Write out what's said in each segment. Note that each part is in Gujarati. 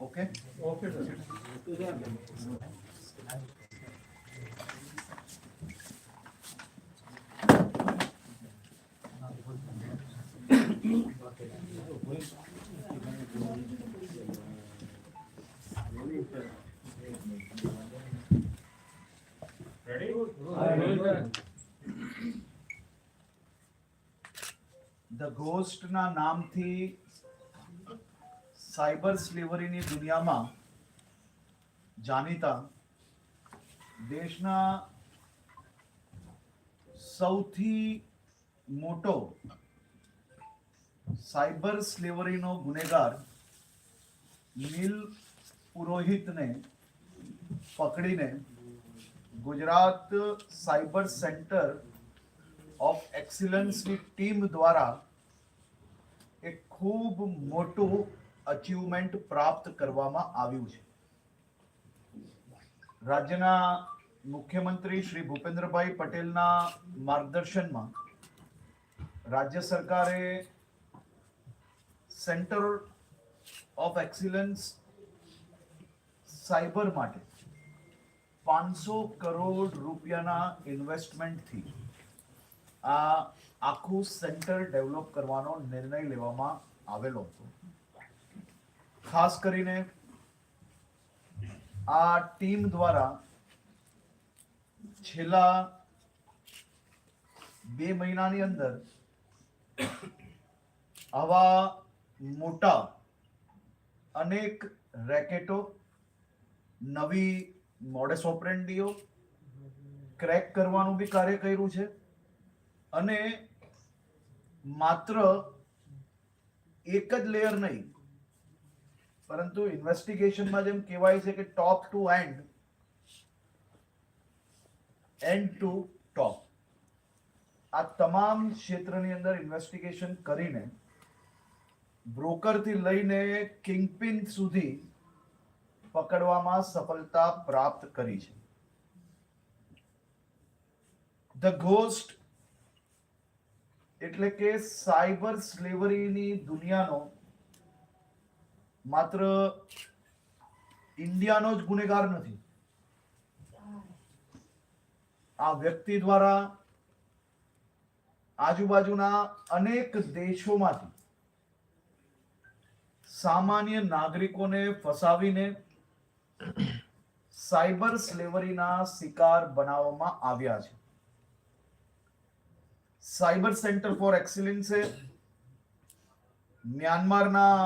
Okay. Okay. ઘોસ્ટના નામથી સાયબર સ્લેવરીની દુનિયામાં જાણીતા દેશના સૌથી મોટો સાયબર સ્લેવરીનો ગુનેગાર નીલ પુરોહિતને પકડીને ગુજરાત સાયબર સેન્ટર ઓફ એક્સિલન્સની ટીમ દ્વારા એક ખૂબ મોટું અચીવમેન્ટ પ્રાપ્ત કરવામાં આવ્યું છે. રાજ્યના મુખ્યમંત્રી શ્રી ભૂપેન્દ્રભાઈ પટેલના માર્ગદર્શનમાં રાજ્ય સરકારે સેન્ટર ઓફ એક્સિલન્સ સાયબર માટે પાંચસો કરોડ રૂપિયાના ઇન્વેસ્ટમેન્ટથી આ આખું સેન્ટર ડેવલપ કરવાનો નિર્ણય લેવામાં આવેલો હતો. ખાસ કરીને આ ટીમ દ્વારા છેલ્લા બે મહિનાની અંદર આવા મોટા અનેક રેકેટો, નવી મોડેસ ઓપરેન્ડીઓ ક્રેક કરવાનું બી કાર્ય કર્યું છે. અને માત્ર એક જ લેયર નહીં, પરંતુ ઇન્વેસ્ટિગેશનમાં જેમ કહેવાય છે કે top to end end to top આ તમામ ક્ષેત્રની અંદર ઇન્વેસ્ટિગેશન કરીને બ્રોકરથી લઈને કિંગપિન સુધી પકડવામાં સફળતા પ્રાપ્ત કરી છે. ધ ઘોસ્ટ એટલે કે સાયબર સ્લેવરીની દુનિયાનો માત્ર ઇન્ડિયાનો જ ગુનેગાર નથી. આ વ્યક્તિ દ્વારા આજુબાજુના અનેક દેશોમાંથી સામાન્ય નાગરિકોને ફસાવીને સાયબર સ્લેવરીના શિકાર બનાવવામાં આવ્યા છે. સાયબર સેન્ટર ફોર એક્સિલન્સે મ્યાનમારના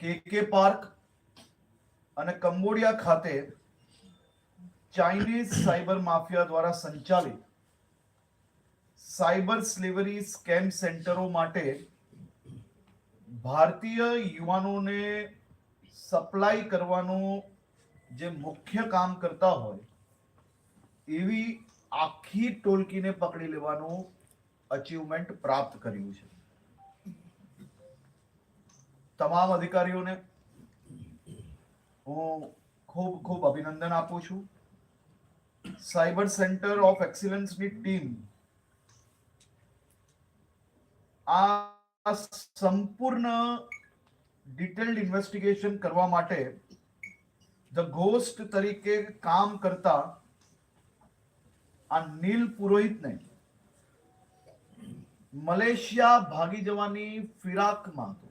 કેકે પાર્ક અને કંબોડિયા ખાતે ચાઇનીઝ સાયબર માફિયા દ્વારા સંચાલિત સાયબર સ્લેવરી સ્કેમ સેન્ટરો માટે ભારતીય યુવાનોને સપ્લાય કરવાનું જે મુખ્ય કામ કરતા હોય એવી આખી ટોલકીને પકડી લેવાનું અચીવમેન્ટ પ્રાપ્ત કર્યું છે. તમામ અધિકારીઓને હું ખૂબ ખૂબ અભિનંદન આપું છું. સાયબર સેન્ટર ઓફ એક્સિલન્સની ટીમ આ સંપૂર્ણ ડિટેલ્ડ ઇન્વેસ્ટિગેશન કરવા માટે ધ ઘોસ્ટ તરીકે કામ કરતા આ નીલ પુરોહિતને મલેશિયા ભાગી જવાની ફિરાકમાં હતો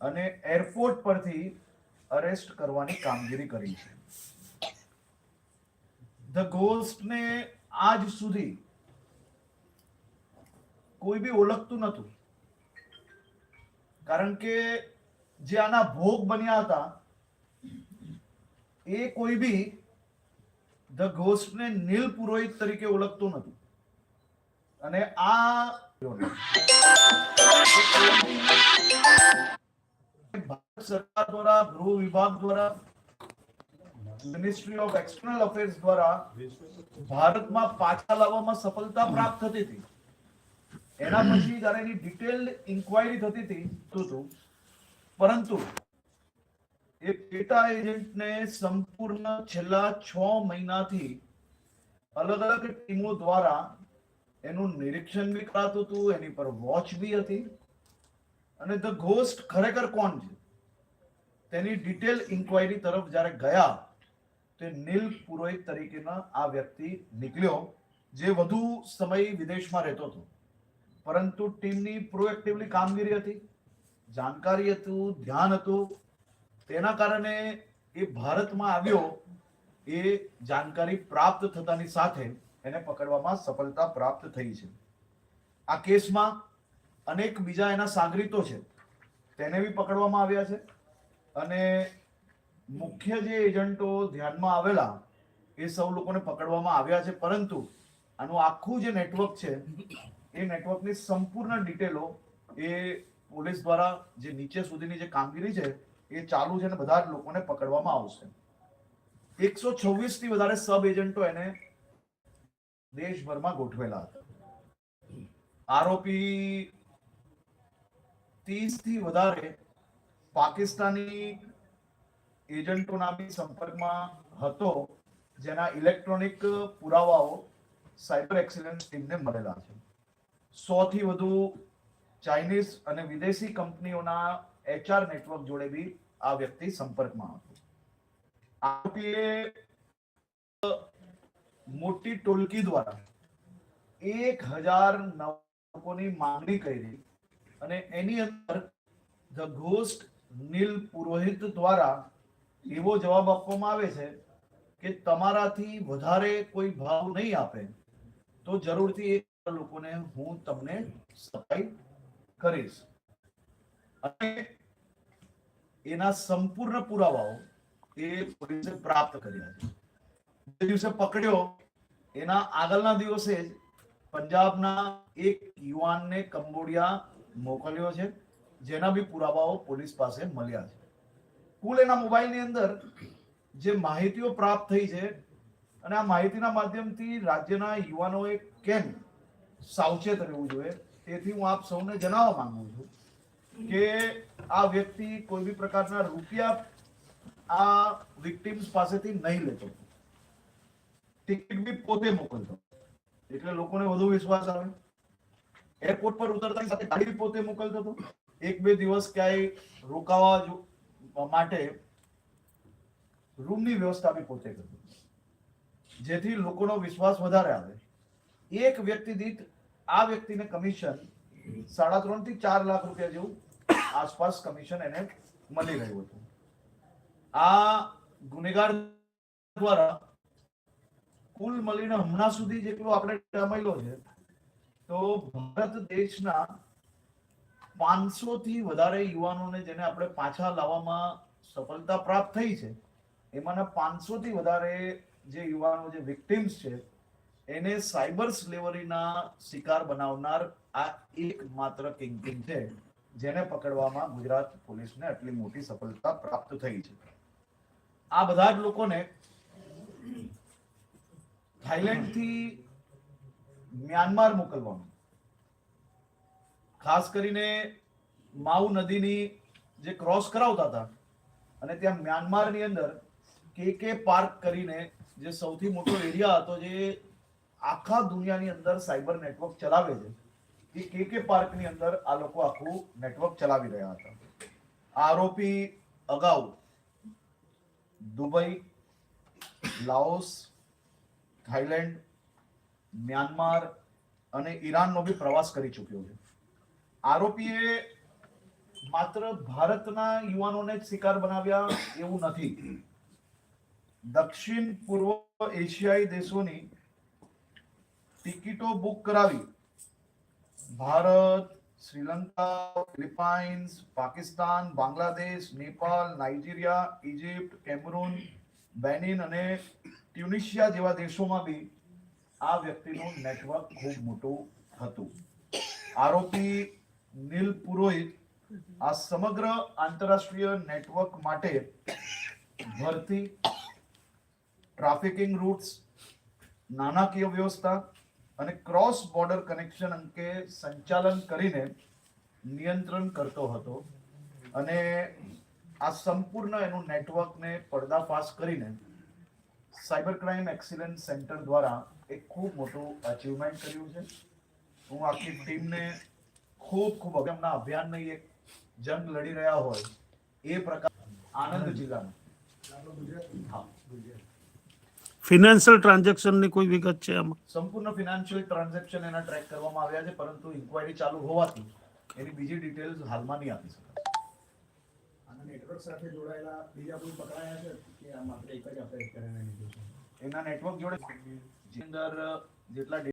અને એરપોર્ટ પરથી અરેસ્ટ કરવાની કામગીરી કરી છે. ધ ગોસ્ટને આજ સુધી કોઈ બી ઓળખતું નતું. કારણ કે જે આના ભોગ બન્યા હતા, એ કોઈ બી ધ ઘોસ્ટને નીલ પુરોહિત તરીકે ઓળખતું નથી. અને આ ભારત સરકાર દ્વારા, ગૃહ વિભાગ દ્વારા મિનિસ્ટ્રી ઓફ એક્સટર્નલ અફેર્સ દ્વારા ભારતમાં પાછા લાવવામાં સફળતા પ્રાપ્ત થતી હતી. એના પછી જ્યારે એની ડિટેલ્ડ ઇન્ક્વાયરી થતી હતી પરંતુ એ પેટા એજન્ટને સંપૂર્ણ છેલ્લા છ મહિનાથી અલગ અલગ ટીમો દ્વારા એનું નિરીક્ષણ બી કરાતું હતું, એની પર વોચ બી હતી. અને ધ ઘોસ્ટ ખરેખર કોણ છે? તેની ડિટેલ ઇન્ક્વાયરી તરફ જ્યારે ગયા, તે નીલ પુરોહિત તરીકેના આ વ્યક્તિ નીકળ્યો, જે વધુ સમય વિદેશમાં રહેતો હતો. પરંતુ ટીમની પ્રોએક્ટિવલી કામગીરી હતી, જાણકારી હતું, ધ્યાન હતું તેના કારણે એ ભારતમાં આવ્યો, એ જાણકારી પ્રાપ્ત થતાની સાથે એને પકડવામાં સફળતા પ્રાપ્ત થઈ છે. આ કેસમાં અનેક બીજા એના સાગરીતો છે, તેને બી પકડવામાં આવ્યા છે અને મુખ્ય જે એજન્ટો ધ્યાનમાં આવેલા, એ સૌ લોકોને પકડવામાં આવ્યા છે, પરંતુ આનું આખું જે નેટવર્ક છે, એ નેટવર્કની સંપૂર્ણ ડિટેલો એ પોલીસ દ્વારા જે નીચે સુધીની જે કામગીરી છે એ ચાલુ છે અને બધા જ લોકોને પકડવામાં આવશે. એકસો છવ્વીસથી વધારે સબ એજન્ટો એને દેશભરમાં ગોઠવેલા હતા. આરોપી ત્રીસથી વધારે પાકિસ્તાની એજન્ટોના બી સંપર્કમાં હતો, જેના ઇલેક્ટ્રોનિક પુરાવાઓ સાયબર એક્સિલન્સ ટીમને મળેલા છે. સો થી વધુ ચાઇનીઝ અને વિદેશી કંપનીઓના એચઆર નેટવર્ક જોડે બી આ વ્યક્તિ સંપર્કમાં હતો. આરોપીએ મોટી ટોલકી દ્વારા એક હજાર લોકોની માંગણી કરી અને એની અંદર ધ ઘોસ્ટ નીલ પુરોહિત દ્વારા એવો જવાબ આપવામાં આવે છે કે તમારાથી વધારે કોઈ ભાવ નહીં આપે, તો જરૂરથી એ લોકોને હું તમને સફાઈ કરીશ. અને એના સંપૂર્ણ પુરાવાઓ એ પોલીસે પ્રાપ્ત કર્યા છે. જે દિવસે પકડ્યો, એના આગળના દિવસે જ પંજાબના એક યુવાનને કંબોડિયા મોકલ્યો છે, જેના બી પુરાવાઓ પોલીસ પાસે મળ્યા છે. કુલ એના મોબાઈલની અંદર જે માહિતીઓ પ્રાપ્ત થઈ છે, અને આ માહિતીના માધ્યમથી રાજ્યના યુવાનોએ કેમ સાવચેત રહેવું જોઈએ, તેથી હું આપ સૌને જણાવવા માંગુ છું કે આ વ્યક્તિ કોઈ બી પ્રકારના રૂપિયા આ વિક્ટિમ્સ પાસેથી નહીં લેતો. ટિકિટ બી પોતે મોકલતો. એટલે લોકોને વધુ વિશ્વાસ આવે. એરપોર્ટ પર ઉતરતા સાથે ગાડી પોતે મોકલતો હતો. એક બે દિવસ ક્યાંય રોકાવા માટે રૂમની વ્યવસ્થા બી પોતે કરતો. જેથી લોકોનો વિશ્વાસ વધારે આવે. એક વ્યક્તિ દીઠ આ વ્યક્તિને કમિશન સાડા ત્રણથી ચાર લાખ રૂપિયા જેવું આસપાસ કમિશન એને મળી રહ્યું હતું. આ ગુનેગાર દ્વારા કુલ મળીને હમણાં સુધી જેટલો આપણે કમાયેલો છે, તો ભારત દેશના પાંચસો થી વધારે યુવાનોને જેને આપણે પાછા લાવવામાં સફળતા પ્રાપ્ત થઈ છે, એમાંના પાંચસો થી વધારે જે યુવાનો જે વિક્ટિમ્સ છે, એને સાયબર સ્લેવરીના શિકાર બનાવનાર આ એકમાત્ર કિંગપિન છે. જેને પકડવામાં ગુજરાત પોલીસને આટલી મોટી સફળતા પ્રાપ્ત થઈ છે. આ બધા જ લોકોને થાઈલેન્ડથી મ્યાનમાર મોકલવાનું. ખાસ કરીને માઉ નદીની જે ક્રોસ કરાવતા હતા અને ત્યાં મ્યાનમારની અંદર કે કે પાર્ક કરીને જે સૌથી મોટો એરિયા હતો જે આખા દુનિયાની અંદર સાયબર નેટવર્ક ચલાવે છે. એ કે કે પાર્કની અંદર આ લોકો આખું નેટવર્ક ચલાવી રહ્યા હતા આરોપી અગાઉ દુબઈ લાઓસ થાઈલેન્ડ મ્યાનમાર અને ઈરાનનો બી પ્રવાસ કરી ચૂક્યો છે આરોપીએ માત્ર ભારતના યુવાનોને જ શિકાર બનાવ્યા એવું નથી. દક્ષિણ પૂર્વ એશિયાઈ દેશોની ટિકિટો બુક કરાવી Bharat, Sri Lanka, Philippines, Pakistan, Bangladesh, Nepal, Nigeria Egypt Cameroon, Benin અને ટ્યુનિશિયા જેવા દેશોમાં બી આ વ્યક્તિનું નેટવર્ક ખૂબ મોટું હતું. આરોપી નીલ પુરોહિત આ સમગ્ર આંતરરાષ્ટ્રીય નેટવર્ક માટે ભરતી ટ્રાફિકિંગ રૂટ્સ, નાણાકીય વ્યવસ્થા અને ક્રોસ બોર્ડર કનેક્શન અંકે સંચાલન કરીને નિયંત્રણ કરતો હતો અને આ સંપૂર્ણ એનું નેટવર્કને પર્દાફાશ કરીને સાયબર ક્રાઇમ એક્સિલન્સ સેન્ટર દ્વારા એક ખૂબ મોટું અચીવમેન્ટ કર્યું છે. હું આખી ટીમને ખૂબ ખૂબ એમના અભિયાનની એક જંગ લડી રહ્યા હોય એ પ્રકાર આનંદ જિલ્લામાં હા. ફિનાન્શિયલ ટ્રાન્ઝેક્શનની કોઈ વિગત છે આમાં? સંપૂર્ણ ફિનાન્શિયલ ટ્રાન્ઝેક્શન એના ટ્રેક કરવામાં આવ્યા છે પરંતુ ઇન્ક્વાયરી ચાલુ હોવાથી એની બીજી ડિટેલ્સ હાલમાં નહીં આપી શકાય. આના નેટવર્ક સાથે જોડાયેલા બીજા કોઈ પકડાયા છે કે આ માત્ર એક જ અપડેટ કરીને લીધું છે? એના નેટવર્ક જોડે અંદર જેટલા